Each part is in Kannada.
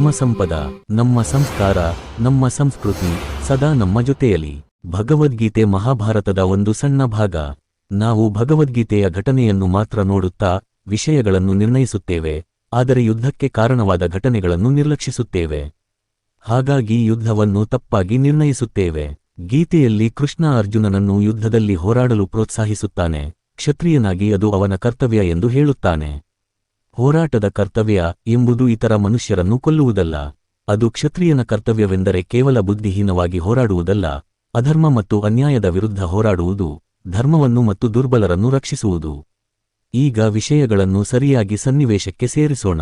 ಧರ್ಮಸಂಪದ ನಮ್ಮ ಸಂಸ್ಕಾರ, ನಮ್ಮ ಸಂಸ್ಕೃತಿ ಸದಾ ನಮ್ಮ ಜೊತೆಯಲ್ಲಿ ಭಗವದ್ಗೀತೆ ಮಹಾಭಾರತದ ಒಂದು ಸಣ್ಣ ಭಾಗ. ನಾವು ಭಗವದ್ಗೀತೆಯ ಘಟನೆಯನ್ನು ಮಾತ್ರ ನೋಡುತ್ತಾ ವಿಷಯಗಳನ್ನು ನಿರ್ಣಯಿಸುತ್ತೇವೆ, ಆದರೆ ಯುದ್ಧಕ್ಕೆ ಕಾರಣವಾದ ಘಟನೆಗಳನ್ನು ನಿರ್ಲಕ್ಷಿಸುತ್ತೇವೆ. ಹಾಗಾಗಿ ಯುದ್ಧವನ್ನು ತಪ್ಪಾಗಿ ನಿರ್ಣಯಿಸುತ್ತೇವೆ. ಗೀತೆಯಲ್ಲಿ ಕೃಷ್ಣ ಅರ್ಜುನನನ್ನು ಯುದ್ಧದಲ್ಲಿ ಹೋರಾಡಲು ಪ್ರೋತ್ಸಾಹಿಸುತ್ತಾನೆ, ಕ್ಷತ್ರಿಯನಾಗಿ ಅದು ಅವನ ಕರ್ತವ್ಯ ಎಂದು ಹೇಳುತ್ತಾನೆ. ಹೋರಾಟದ ಕರ್ತವ್ಯ ಎಂಬುದು ಇತರ ಮನುಷ್ಯರನ್ನು ಕೊಲ್ಲುವುದಲ್ಲ. ಅದು ಕ್ಷತ್ರಿಯನ ಕರ್ತವ್ಯವೆಂದರೆ ಕೇವಲ ಬುದ್ಧಿಹೀನವಾಗಿ ಹೋರಾಡುವುದಲ್ಲ. ಅಧರ್ಮ ಮತ್ತು ಅನ್ಯಾಯದ ವಿರುದ್ಧ ಹೋರಾಡುವುದು, ಧರ್ಮವನ್ನು ಮತ್ತು ದುರ್ಬಲರನ್ನು ರಕ್ಷಿಸುವುದು. ಈಗ ವಿಷಯಗಳನ್ನು ಸರಿಯಾಗಿ ಸನ್ನಿವೇಶಕ್ಕೆ ಸೇರಿಸೋಣ.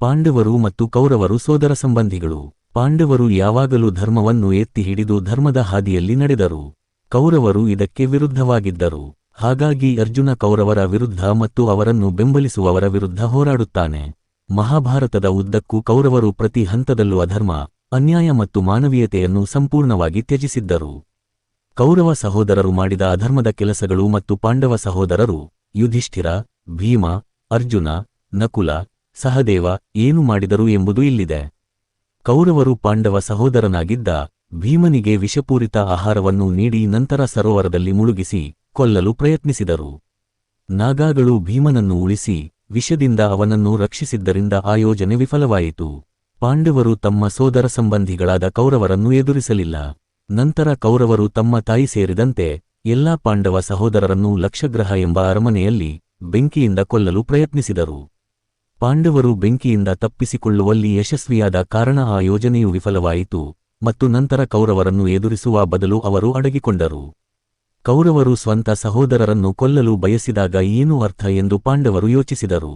ಪಾಂಡವರು ಮತ್ತು ಕೌರವರು ಸೋದರ ಸಂಬಂಧಿಗಳು. ಪಾಂಡವರು ಯಾವಾಗಲೂ ಧರ್ಮವನ್ನು ಎತ್ತಿ ಹಿಡಿದು ಧರ್ಮದ ಹಾದಿಯಲ್ಲಿ ನಡೆದರು. ಕೌರವರು ಇದಕ್ಕೆ ವಿರುದ್ಧವಾಗಿದ್ದರು. ಹಾಗಾಗಿ ಅರ್ಜುನ ಕೌರವರ ವಿರುದ್ಧ ಮತ್ತು ಅವರನ್ನು ಬೆಂಬಲಿಸುವವರ ವಿರುದ್ಧ ಹೋರಾಡುತ್ತಾನೆ. ಮಹಾಭಾರತದ ಉದ್ದಕ್ಕೂ ಕೌರವರು ಪ್ರತಿ ಹಂತದಲ್ಲೂ ಅಧರ್ಮ, ಅನ್ಯಾಯ ಮತ್ತು ಮಾನವೀಯತೆಯನ್ನು ಸಂಪೂರ್ಣವಾಗಿ ತ್ಯಜಿಸಿದ್ದರು. ಕೌರವ ಸಹೋದರರು ಮಾಡಿದ ಅಧರ್ಮದ ಕೆಲಸಗಳು ಮತ್ತು ಪಾಂಡವ ಸಹೋದರರು, ಯುಧಿಷ್ಠಿರ, ಭೀಮ, ಅರ್ಜುನ, ನಕುಲ, ಸಹದೇವ ಏನು ಮಾಡಿದರು ಎಂಬುದು ಇಲ್ಲಿದೆ. ಕೌರವರು ಪಾಂಡವ ಸಹೋದರನಾಗಿದ್ದ ಭೀಮನಿಗೆ ವಿಷಪೂರಿತ ಆಹಾರವನ್ನು ನೀಡಿ ನಂತರ ಸರೋವರದಲ್ಲಿ ಮುಳುಗಿಸಿ ಕೊಲ್ಲಲು ಪ್ರಯತ್ನಿಸಿದರು. ನಾಗಾಗಳು ಭೀಮನನ್ನು ಉಳಿಸಿ ವಿಷದಿಂದ ಅವನನ್ನು ರಕ್ಷಿಸಿದ್ದರಿಂದ ಆ ಯೋಜನೆ ವಿಫಲವಾಯಿತು. ಪಾಂಡವರು ತಮ್ಮ ಸೋದರ ಸಂಬಂಧಿಗಳಾದ ಕೌರವರನ್ನು ಎದುರಿಸಲಿಲ್ಲ. ನಂತರ ಕೌರವರು ತಮ್ಮ ತಾಯಿ ಸೇರಿದಂತೆ ಎಲ್ಲಾ ಪಾಂಡವ ಸಹೋದರರನ್ನು ಲಕ್ಷಗ್ರಹ ಎಂಬ ಅರಮನೆಯಲ್ಲಿ ಬೆಂಕಿಯಿಂದ ಕೊಲ್ಲಲು ಪ್ರಯತ್ನಿಸಿದರು. ಪಾಂಡವರು ಬೆಂಕಿಯಿಂದ ತಪ್ಪಿಸಿಕೊಳ್ಳುವಲ್ಲಿ ಯಶಸ್ವಿಯಾದ ಕಾರಣ ಆ ಯೋಜನೆಯು ವಿಫಲವಾಯಿತು ಮತ್ತು ನಂತರ ಕೌರವರನ್ನು ಎದುರಿಸುವ ಬದಲು ಅವರು ಅಡಗಿಕೊಂಡರು. ಕೌರವರು ಸ್ವಂತ ಸಹೋದರರನ್ನು ಕೊಲ್ಲಲು ಬಯಸಿದಾಗ ಏನು ಅರ್ಥ ಎಂದು ಪಾಂಡವರು ಯೋಚಿಸಿದರು.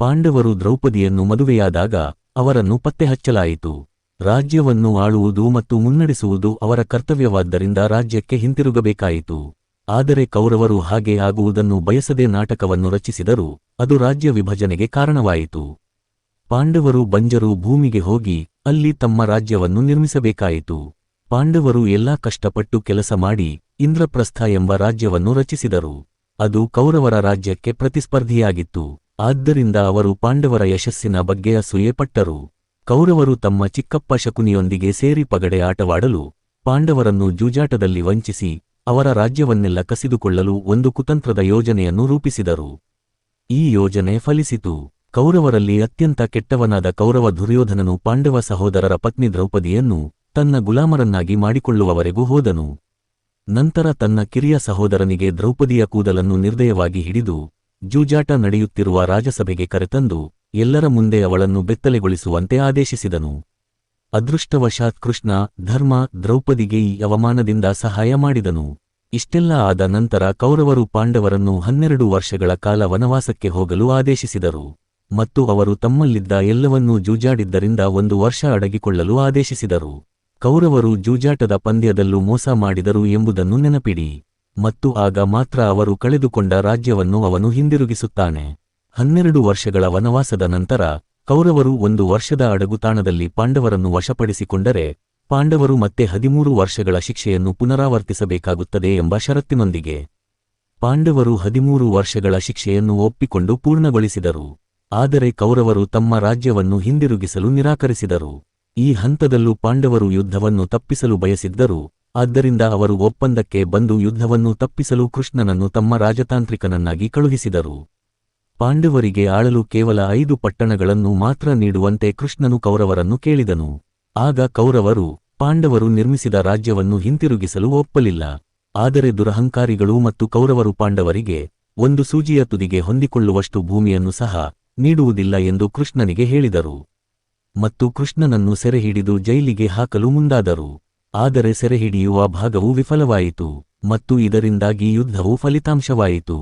ಪಾಂಡವರು ದ್ರೌಪದಿಯನ್ನು ಮದುವೆಯಾದಾಗ ಅವರನ್ನು ಪತ್ತೆಹಚ್ಚಲಾಯಿತು. ರಾಜ್ಯವನ್ನು ಆಳುವುದು ಮತ್ತು ಮುನ್ನಡೆಸುವುದು ಅವರ ಕರ್ತವ್ಯವಾದ್ದರಿಂದ ರಾಜ್ಯಕ್ಕೆ ಹಿಂತಿರುಗಬೇಕಾಯಿತು. ಆದರೆ ಕೌರವರು ಹಾಗೆ ಆಗುವುದನ್ನು ಬಯಸದೆ ನಾಟಕವನ್ನು ರಚಿಸಿದರು ಅದು ರಾಜ್ಯ ವಿಭಜನೆಗೆ ಕಾರಣವಾಯಿತು. ಪಾಂಡವರು ಬಂಜರು ಭೂಮಿಗೆ ಹೋಗಿ ಅಲ್ಲಿ ತಮ್ಮ ರಾಜ್ಯವನ್ನು ನಿರ್ಮಿಸಬೇಕಾಯಿತು. ಪಾಂಡವರು ಎಲ್ಲಾ ಕಷ್ಟಪಟ್ಟು ಕೆಲಸ ಮಾಡಿ ಇಂದ್ರಪ್ರಸ್ಥ ಎಂಬ ರಾಜ್ಯವನ್ನು ರಚಿಸಿದರು. ಅದು ಕೌರವರ ರಾಜ್ಯಕ್ಕೆ ಪ್ರತಿಸ್ಪರ್ಧಿಯಾಗಿತ್ತು. ಆದ್ದರಿಂದ ಅವರು ಪಾಂಡವರ ಯಶಸ್ಸಿನ ಬಗ್ಗೆ ಅಸೂಯೆಪಟ್ಟರು. ಕೌರವರು ತಮ್ಮ ಚಿಕ್ಕಪ್ಪ ಶಕುನಿಯೊಂದಿಗೆ ಸೇರಿ ಪಗಡೆ ಆಟವಾಡಲು ಪಾಂಡವರನ್ನು ಜೂಜಾಟದಲ್ಲಿ ವಂಚಿಸಿ ಅವರ ರಾಜ್ಯವನ್ನೆಲ್ಲ ಕಸಿದುಕೊಳ್ಳಲು ಒಂದು ಕುತಂತ್ರದ ಯೋಜನೆಯನ್ನು ರೂಪಿಸಿದರು. ಈ ಯೋಜನೆ ಫಲಿಸಿತು. ಕೌರವರಲ್ಲಿ ಅತ್ಯಂತ ಕೆಟ್ಟವನಾದ ಕೌರವ ದುರ್ಯೋಧನನು ಪಾಂಡವ ಸಹೋದರರ ಪತ್ನಿ ದ್ರೌಪದಿಯನ್ನು ತನ್ನ ಗುಲಾಮರನ್ನಾಗಿ ಮಾಡಿಕೊಳ್ಳುವವರೆಗೂ ಹೋದನು. ನಂತರ ತನ್ನ ಕಿರಿಯ ಸಹೋದರನಿಗೆ ದ್ರೌಪದಿಯ ಕೂದಲನ್ನು ನಿರ್ದಯವಾಗಿ ಹಿಡಿದು, ಜೂಜಾಟ ನಡೆಯುತ್ತಿರುವ ರಾಜಸಭೆಗೆ ಕರೆತಂದು, ಎಲ್ಲರ ಮುಂದೆ ಅವಳನ್ನು ಬೆತ್ತಲೆಗೊಳಿಸುವಂತೆ ಆದೇಶಿಸಿದನು. ಅದೃಷ್ಟವಶಾತ್ ಕೃಷ್ಣ, ಧರ್ಮ, ದ್ರೌಪದಿಗೆ ಈ ಅವಮಾನದಿಂದ ಸಹಾಯ ಮಾಡಿದನು. ಇಷ್ಟೆಲ್ಲ ಆದ ನಂತರ ಕೌರವರು ಪಾಂಡವರನ್ನು ಹನ್ನೆರಡು ವರ್ಷಗಳ ಕಾಲ ವನವಾಸಕ್ಕೆ ಹೋಗಲು ಆದೇಶಿಸಿದರು. ಮತ್ತು ಅವರು ತಮ್ಮಲ್ಲಿದ್ದ ಎಲ್ಲವನ್ನೂ ಜೂಜಾಡಿದ್ದರಿಂದ ಒಂದು ವರ್ಷ ಅಡಗಿಕೊಳ್ಳಲು ಆದೇಶಿಸಿದರು. ಕೌರವರು ಜೂಜಾಟದ ಪಂದ್ಯದಲ್ಲೂ ಮೋಸ ಮಾಡಿದರು ಎಂಬುದನ್ನು ನೆನಪಿಡಿ. ಮತ್ತು ಆಗ ಮಾತ್ರ ಅವರು ಕಳೆದುಕೊಂಡ ರಾಜ್ಯವನ್ನು ಅವನು ಹಿಂದಿರುಗಿಸುತ್ತಾನೆ. ಹನ್ನೆರಡು ವರ್ಷಗಳ ವನವಾಸದ ನಂತರ, ಕೌರವರು ಒಂದು ವರ್ಷದ ಅಡಗುತಾಣದಲ್ಲಿ ಪಾಂಡವರನ್ನು ವಶಪಡಿಸಿಕೊಂಡರೆ, ಪಾಂಡವರು ಮತ್ತೆ ಹದಿಮೂರು ವರ್ಷಗಳ ಶಿಕ್ಷೆಯನ್ನು ಪುನರಾವರ್ತಿಸಬೇಕಾಗುತ್ತದೆ ಎಂಬ ಷರತ್ತಿನೊಂದಿಗೆ. ಪಾಂಡವರು ಹದಿಮೂರು ವರ್ಷಗಳ ಶಿಕ್ಷೆಯನ್ನು ಒಪ್ಪಿಕೊಂಡು ಪೂರ್ಣಗೊಳಿಸಿದರು. ಆದರೆ ಕೌರವರು ತಮ್ಮ ರಾಜ್ಯವನ್ನು ಹಿಂದಿರುಗಿಸಲು ನಿರಾಕರಿಸಿದರು. ಈ ಹಂತದಲ್ಲೂ ಪಾಂಡವರು ಯುದ್ಧವನ್ನು ತಪ್ಪಿಸಲು ಬಯಸಿದ್ದರು, ಆದ್ದರಿಂದ ಅವರು ಒಪ್ಪಂದಕ್ಕೆ ಬಂದು ಯುದ್ಧವನ್ನು ತಪ್ಪಿಸಲು ಕೃಷ್ಣನನ್ನು ತಮ್ಮ ರಾಜತಾಂತ್ರಿಕನನ್ನಾಗಿ ಕಳುಹಿಸಿದರು. ಪಾಂಡವರಿಗೆ ಆಳಲು ಕೇವಲ ಐದು ಪಟ್ಟಣಗಳನ್ನು ಮಾತ್ರ ನೀಡುವಂತೆ ಕೃಷ್ಣನು ಕೌರವರನ್ನು ಕೇಳಿದನು. ಆಗ ಕೌರವರು, ಪಾಂಡವರು ನಿರ್ಮಿಸಿದ ರಾಜ್ಯವನ್ನು ಹಿಂತಿರುಗಿಸಲು ಒಪ್ಪಲಿಲ್ಲ. ಆದರೆ ದುರಹಂಕಾರಿಗಳು ಮತ್ತು ಕೌರವರು ಪಾಂಡವರಿಗೆ ಒಂದು ಸೂಜಿಯ ತುದಿಗೆ ಹೊಂದಿಕೊಳ್ಳುವಷ್ಟು ಭೂಮಿಯನ್ನು ಸಹ ನೀಡುವುದಿಲ್ಲ ಎಂದು ಕೃಷ್ಣನಿಗೆ ಹೇಳಿದರು. ಮತ್ತು ಕೃಷ್ಣನನ್ನು ಸೆರೆಹಿಡಿದು ಜೈಲಿಗೆ ಹಾಕಲು ಮುಂದಾದರು. ಆದರೆ ಸೆರೆಹಿಡಿಯುವ ಭಾಗವು ವಿಫಲವಾಯಿತು ಮತ್ತು ಇದರಿಂದಾಗಿ ಯುದ್ಧವು ಫಲಿತಾಂಶವಾಯಿತು.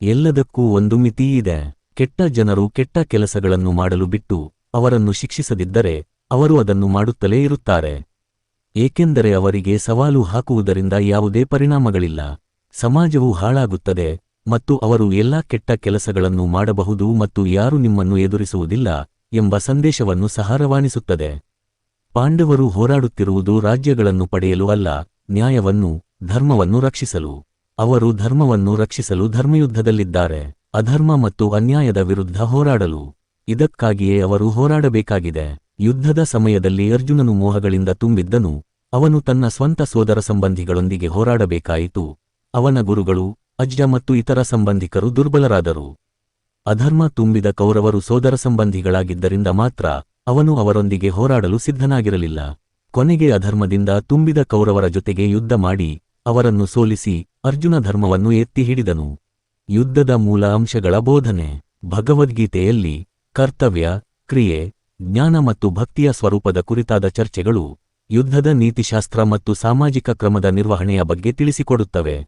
ಎಲ್ಲದಕ್ಕೂ ಒಂದು ಮಿತಿಯಿದೆ. ಕೆಟ್ಟ ಜನರು ಕೆಟ್ಟ ಕೆಲಸಗಳನ್ನು ಮಾಡಲು ಬಿಟ್ಟು ಅವರನ್ನು ಶಿಕ್ಷಿಸದಿದ್ದರೆ ಅವರು ಅದನ್ನು ಮಾಡುತ್ತಲೇ ಇರುತ್ತಾರೆ. ಏಕೆಂದರೆ ಅವರಿಗೆ ಸವಾಲು ಹಾಕುವುದರಿಂದ ಯಾವುದೇ ಪರಿಣಾಮಗಳಿಲ್ಲ. ಸಮಾಜವು ಹಾಳಾಗುತ್ತದೆ ಮತ್ತು ಅವರು ಎಲ್ಲಾ ಕೆಟ್ಟ ಕೆಲಸಗಳನ್ನು ಮಾಡಬಹುದು ಮತ್ತು ಯಾರು ನಿಮ್ಮನ್ನು ಎದುರಿಸುವುದಿಲ್ಲ. ಎಂಬ ಸಂದೇಶವನ್ನು ಸಹ ರವಾನಿಸುತ್ತದೆ. ಪಾಂಡವರು ಹೋರಾಡುತ್ತಿರುವುದು ರಾಜ್ಯಗಳನ್ನು ಪಡೆಯಲು ಅಲ್ಲ, ನ್ಯಾಯವನ್ನು, ಧರ್ಮವನ್ನು ರಕ್ಷಿಸಲು. ಅವರು ಧರ್ಮವನ್ನು ರಕ್ಷಿಸಲು ಧರ್ಮಯುದ್ಧದಲ್ಲಿದ್ದಾರೆ, ಅಧರ್ಮ ಮತ್ತು ಅನ್ಯಾಯದ ವಿರುದ್ಧ ಹೋರಾಡಲು. ಇದಕ್ಕಾಗಿಯೇ ಅವರು ಹೋರಾಡಬೇಕಾಗಿದೆ. ಯುದ್ಧದ ಸಮಯದಲ್ಲಿ ಅರ್ಜುನನು ಮೋಹಗಳಿಂದ ತುಂಬಿದ್ದನು, ಅವನು ತನ್ನ ಸ್ವಂತ ಸೋದರ ಸಂಬಂಧಿಗಳೊಂದಿಗೆ ಹೋರಾಡಬೇಕಾಯಿತು. ಅವನ ಗುರುಗಳು, ಅಜ್ಜ ಮತ್ತು ಇತರ ಸಂಬಂಧಿಕರು ದುರ್ಬಲರಾದರು. ಅಧರ್ಮ ತುಂಬಿದ ಕೌರವರು ಸೋದರ ಸಂಬಂಧಿಗಳಾಗಿದ್ದರಿಂದ ಮಾತ್ರ ಅವನು ಅವರೊಂದಿಗೆ ಹೋರಾಡಲು ಸಿದ್ಧನಾಗಿರಲಿಲ್ಲ. ಕೊನೆಗೆ ಅಧರ್ಮದಿಂದ ತುಂಬಿದ ಕೌರವರ ಜೊತೆಗೆ ಯುದ್ಧ ಮಾಡಿ ಅವರನ್ನು ಸೋಲಿಸಿ ಅರ್ಜುನ ಧರ್ಮವನ್ನು ಎತ್ತಿ ಹಿಡಿದನು. ಯುದ್ಧದ ಮೂಲ ಅಂಶಗಳ ಬೋಧನೆ. ಭಗವದ್ಗೀತೆಯಲ್ಲಿ ಕರ್ತವ್ಯ, ಕ್ರಿಯೆ, ಜ್ಞಾನ ಮತ್ತು ಭಕ್ತಿಯ ಸ್ವರೂಪದ ಕುರಿತಾದ ಚರ್ಚೆಗಳು ಯುದ್ಧದ ನೀತಿಶಾಸ್ತ್ರ ಮತ್ತು ಸಾಮಾಜಿಕ ಕ್ರಮದ ನಿರ್ವಹಣೆಯ ಬಗ್ಗೆ ತಿಳಿಸಿಕೊಡುತ್ತವೆ.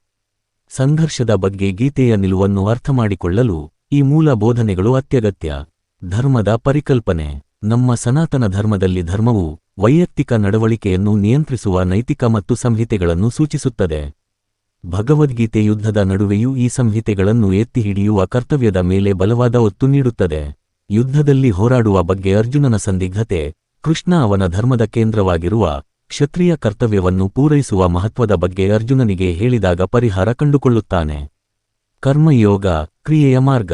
ಸಂಘರ್ಷದ ಬಗ್ಗೆ ಗೀತೆಯ ನಿಲುವನ್ನು ಅರ್ಥಮಾಡಿಕೊಳ್ಳಲು ಈ ಮೂಲ ಬೋಧನೆಗಳು ಅತ್ಯಗತ್ಯ. ಧರ್ಮದ ಪರಿಕಲ್ಪನೆ. ನಮ್ಮ ಸನಾತನ ಧರ್ಮದಲ್ಲಿ ಧರ್ಮವು ವೈಯಕ್ತಿಕ ನಡವಳಿಕೆಯನ್ನು ನಿಯಂತ್ರಿಸುವ ನೈತಿಕ ಮತ್ತು ಸಂಹಿತೆಗಳನ್ನು ಸೂಚಿಸುತ್ತದೆ. ಭಗವದ್ಗೀತೆ ಯುದ್ಧದ ನಡುವೆಯೂ ಈ ಸಂಹಿತೆಗಳನ್ನು ಎತ್ತಿ ಹಿಡಿಯುವ ಕರ್ತವ್ಯದ ಮೇಲೆ ಬಲವಾದ ಒತ್ತು ನೀಡುತ್ತದೆ. ಯುದ್ಧದಲ್ಲಿ ಹೋರಾಡುವ ಬಗ್ಗೆ ಅರ್ಜುನನ ಸಂದಿಗ್ಧತೆ, ಕೃಷ್ಣ ಅವನ ಧರ್ಮದ ಕೇಂದ್ರವಾಗಿರುವ ಕ್ಷತ್ರಿಯ ಕರ್ತವ್ಯವನ್ನು ಪೂರೈಸುವ ಮಹತ್ವದ ಬಗ್ಗೆ ಅರ್ಜುನನಿಗೆ ಹೇಳಿದಾಗ ಪರಿಹಾರ ಕಂಡುಕೊಳ್ಳುತ್ತಾನೆ. ಕರ್ಮಯೋಗ ಕ್ರಿಯೆಯ ಮಾರ್ಗ.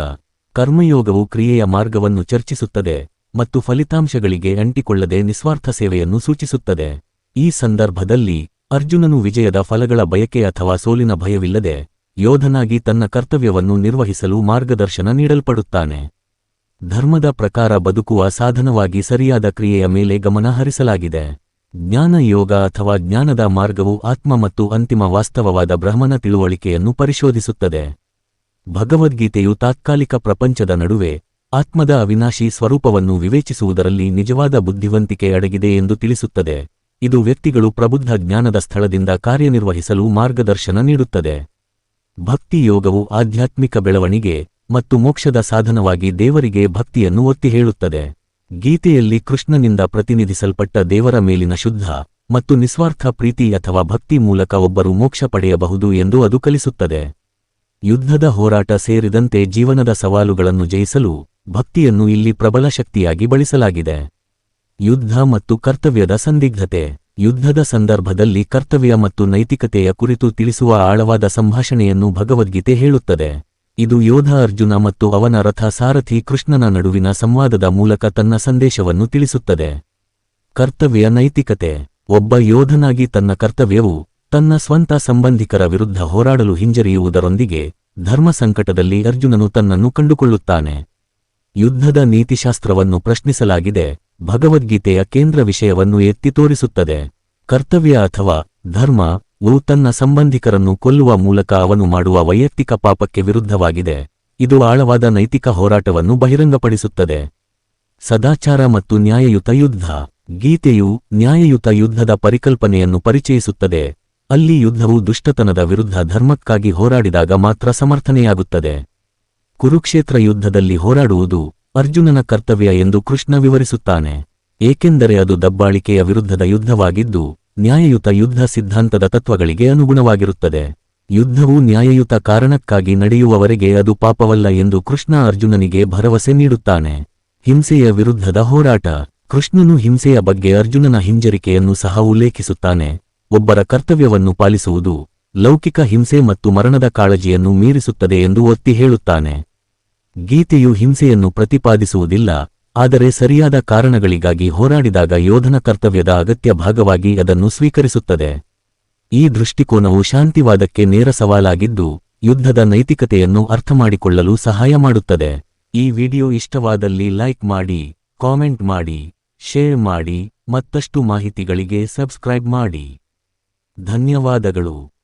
ಕರ್ಮಯೋಗವು ಕ್ರಿಯೆಯ ಮಾರ್ಗವನ್ನು ಚರ್ಚಿಸುತ್ತದೆ ಮತ್ತು ಫಲಿತಾಂಶಗಳಿಗೆ ಅಂಟಿಕೊಳ್ಳದೆ ನಿಸ್ವಾರ್ಥ ಸೇವೆಯನ್ನು ಸೂಚಿಸುತ್ತದೆ. ಈ ಸಂದರ್ಭದಲ್ಲಿ ಅರ್ಜುನನು ವಿಜಯದ ಫಲಗಳ ಬಯಕೆ ಅಥವಾ ಸೋಲಿನ ಭಯವಿಲ್ಲದೆ ಯೋಧನಾಗಿ ತನ್ನ ಕರ್ತವ್ಯವನ್ನು ನಿರ್ವಹಿಸಲು ಮಾರ್ಗದರ್ಶನ ನೀಡಲ್ಪಡುತ್ತಾನೆ. ಧರ್ಮದ ಪ್ರಕಾರ ಬದುಕುವ ಸಾಧನವಾಗಿ ಸರಿಯಾದ ಕ್ರಿಯೆಯ ಮೇಲೆ ಗಮನ ಹರಿಸಲಾಗಿದೆ. ಜ್ಞಾನ ಯೋಗ ಅಥವಾ ಜ್ಞಾನದ ಮಾರ್ಗವು ಆತ್ಮ ಮತ್ತು ಅಂತಿಮ ವಾಸ್ತವವಾದ ಬ್ರಹ್ಮನ ತಿಳುವಳಿಕೆಯನ್ನು ಪರಿಶೋಧಿಸುತ್ತದೆ. ಭಗವದ್ಗೀತೆಯು ತಾತ್ಕಾಲಿಕ ಪ್ರಪಂಚದ ನಡುವೆ ಆತ್ಮದ ಅವಿನಾಶಿ ಸ್ವರೂಪವನ್ನು ವಿವೇಚಿಸುವುದರಲ್ಲಿ ನಿಜವಾದ ಬುದ್ಧಿವಂತಿಕೆ ಅಡಗಿದೆ ಎಂದು ತಿಳಿಸುತ್ತದೆ. ಇದು ವ್ಯಕ್ತಿಗಳು ಪ್ರಬುದ್ಧ ಜ್ಞಾನದ ಸ್ಥಳದಿಂದ ಕಾರ್ಯನಿರ್ವಹಿಸಲು ಮಾರ್ಗದರ್ಶನ ನೀಡುತ್ತದೆ. ಭಕ್ತಿಯೋಗವು ಆಧ್ಯಾತ್ಮಿಕ ಬೆಳವಣಿಗೆ ಮತ್ತು ಮೋಕ್ಷದ ಸಾಧನವಾಗಿ ದೇವರಿಗೆ ಭಕ್ತಿಯನ್ನು ಒತ್ತಿ ಹೇಳುತ್ತದೆ. ಗೀತೆಯಲ್ಲಿ ಕೃಷ್ಣನಿಂದ ಪ್ರತಿನಿಧಿಸಲ್ಪಟ್ಟ ದೇವರ ಮೇಲಿನ ಶುದ್ಧ ಮತ್ತು ನಿಸ್ವಾರ್ಥ ಪ್ರೀತಿ ಅಥವಾ ಭಕ್ತಿ ಮೂಲಕ ಒಬ್ಬರು ಮೋಕ್ಷ ಪಡೆಯಬಹುದು ಎಂದು ಅದು ಕಲಿಸುತ್ತದೆ. ಯುದ್ಧದ ಹೋರಾಟ ಸೇರಿದಂತೆ ಜೀವನದ ಸವಾಲುಗಳನ್ನು ಜಯಿಸಲು ಭಕ್ತಿಯನ್ನು ಇಲ್ಲಿ ಪ್ರಬಲ ಶಕ್ತಿಯಾಗಿ ಬಳಸಲಾಗಿದೆ. ಯುದ್ಧ ಮತ್ತು ಕರ್ತವ್ಯದ ಸಂದಿಗ್ಧತೆ. ಯುದ್ಧದ ಸಂದರ್ಭದಲ್ಲಿ ಕರ್ತವ್ಯ ಮತ್ತು ನೈತಿಕತೆಯ ಕುರಿತು ತಿಳಿಸುವ ಆಳವಾದ ಸಂಭಾಷಣೆಯನ್ನು ಭಗವದ್ಗೀತೆ ಹೇಳುತ್ತದೆ. ಇದು ಯೋಧ ಅರ್ಜುನ ಮತ್ತು ಅವನ ರಥ ಸಾರಥಿ ಕೃಷ್ಣನ ನಡುವಿನ ಸಂವಾದದ ಮೂಲಕ ತನ್ನ ಸಂದೇಶವನ್ನು ತಿಳಿಸುತ್ತದೆ. ಕರ್ತವ್ಯ ನೈತಿಕತೆ. ಒಬ್ಬ ಯೋಧನಾಗಿ ತನ್ನ ಕರ್ತವ್ಯವು ತನ್ನ ಸ್ವಂತ ಸಂಬಂಧಿಕರ ವಿರುದ್ಧ ಹೋರಾಡಲು ಹಿಂಜರಿಯುವುದರೊಂದಿಗೆ ಧರ್ಮ ಸಂಕಟದಲ್ಲಿ ಅರ್ಜುನನು ತನ್ನನ್ನು ಕಂಡುಕೊಳ್ಳುತ್ತಾನೆ. ಯುದ್ಧದ ನೀತಿಶಾಸ್ತ್ರವನ್ನು ಪ್ರಶ್ನಿಸಲಾಗಿದೆ, ಭಗವದ್ಗೀತೆಯ ಕೇಂದ್ರ ವಿಷಯವನ್ನು ಎತ್ತಿ ತೋರಿಸುತ್ತದೆ. ಕರ್ತವ್ಯ ಅಥವಾ ಧರ್ಮ, ವು ತನ್ನ ಸಂಬಂಧಿಕರನ್ನು ಕೊಲ್ಲುವ ಮೂಲಕ ಅವನು ಮಾಡುವ ವೈಯಕ್ತಿಕ ಪಾಪಕ್ಕೆ ವಿರುದ್ಧವಾಗಿದೆ. ಇದು ಆಳವಾದ ನೈತಿಕ ಹೋರಾಟವನ್ನು ಬಹಿರಂಗಪಡಿಸುತ್ತದೆ. ಸದಾಚಾರ ಮತ್ತು ನ್ಯಾಯಯುತ ಯುದ್ಧ. ಗೀತೆಯು ನ್ಯಾಯಯುತ ಯುದ್ಧದ ಪರಿಕಲ್ಪನೆಯನ್ನು ಪರಿಚಯಿಸುತ್ತದೆ. ಅಲ್ಲಿ ಯುದ್ಧವು ದುಷ್ಟತನದ ವಿರುದ್ಧ ಧರ್ಮಕ್ಕಾಗಿ ಹೋರಾಡಿದಾಗ ಮಾತ್ರ ಸಮರ್ಥನೆಯಾಗುತ್ತದೆ. ಕುರುಕ್ಷೇತ್ರ ಯುದ್ಧದಲ್ಲಿ ಹೋರಾಡುವುದು ಅರ್ಜುನನ ಕರ್ತವ್ಯ ಎಂದು ಕೃಷ್ಣ ವಿವರಿಸುತ್ತಾನೆ. ಏಕೆಂದರೆ ಅದು ದಬ್ಬಾಳಿಕೆಯ ವಿರುದ್ಧದ ಯುದ್ಧವಾಗಿದ್ದು, ನ್ಯಾಯಯುತ ಯುದ್ಧ ಸಿದ್ಧಾಂತದ ತತ್ವಗಳಿಗೆ ಅನುಗುಣವಾಗಿರುತ್ತದೆ. ಯುದ್ಧವು ನ್ಯಾಯಯುತ ಕಾರಣಕ್ಕಾಗಿ ನಡೆಯುವವರೆಗೆ ಅದು ಪಾಪವಲ್ಲ ಎಂದು ಕೃಷ್ಣ ಅರ್ಜುನನಿಗೆ ಭರವಸೆ ನೀಡುತ್ತಾನೆ. ಹಿಂಸೆಯ ವಿರುದ್ಧದ ಹೋರಾಟ. ಕೃಷ್ಣನು ಹಿಂಸೆಯ ಬಗ್ಗೆ ಅರ್ಜುನನ ಹಿಂಜರಿಕೆಯನ್ನು ಸಹ ಉಲ್ಲೇಖಿಸುತ್ತಾನೆ. ಒಬ್ಬರ ಕರ್ತವ್ಯವನ್ನು ಪಾಲಿಸುವುದು ಲೌಕಿಕ ಹಿಂಸೆ ಮತ್ತು ಮರಣದ ಕಾಳಜಿಯನ್ನು ಮೀರಿಸುತ್ತದೆ ಎಂದು ಒತ್ತಿ ಹೇಳುತ್ತಾನೆ. ಗೀತೆಯು ಹಿಂಸೆಯನ್ನು ಪ್ರತಿಪಾದಿಸುವುದಿಲ್ಲ, ಆದರೆ ಸರಿಯಾದ ಕಾರಣಗಳಿಗಾಗಿ ಹೋರಾಡಿದಾಗ ಯೋಧನ ಕರ್ತವ್ಯದ ಅಗತ್ಯ ಭಾಗವಾಗಿ ಅದನ್ನು ಸ್ವೀಕರಿಸುತ್ತದೆ. ಈ ದೃಷ್ಟಿಕೋನವು ಶಾಂತಿವಾದಕ್ಕೆ ನೇರ ಸವಾಲಾಗಿದ್ದು, ಯುದ್ಧದ ನೈತಿಕತೆಯನ್ನು ಅರ್ಥಮಾಡಿಕೊಳ್ಳಲು ಸಹಾಯ ಮಾಡುತ್ತದೆ. ಈ ವಿಡಿಯೋ ಇಷ್ಟವಾದಲ್ಲಿ ಲೈಕ್ ಮಾಡಿ, ಕಾಮೆಂಟ್ ಮಾಡಿ, ಶೇರ್ ಮಾಡಿ, ಮತ್ತಷ್ಟು ಮಾಹಿತಿಗಳಿಗೆ ಸಬ್ಸ್ಕ್ರೈಬ್ ಮಾಡಿ. ಧನ್ಯವಾದಗಳು.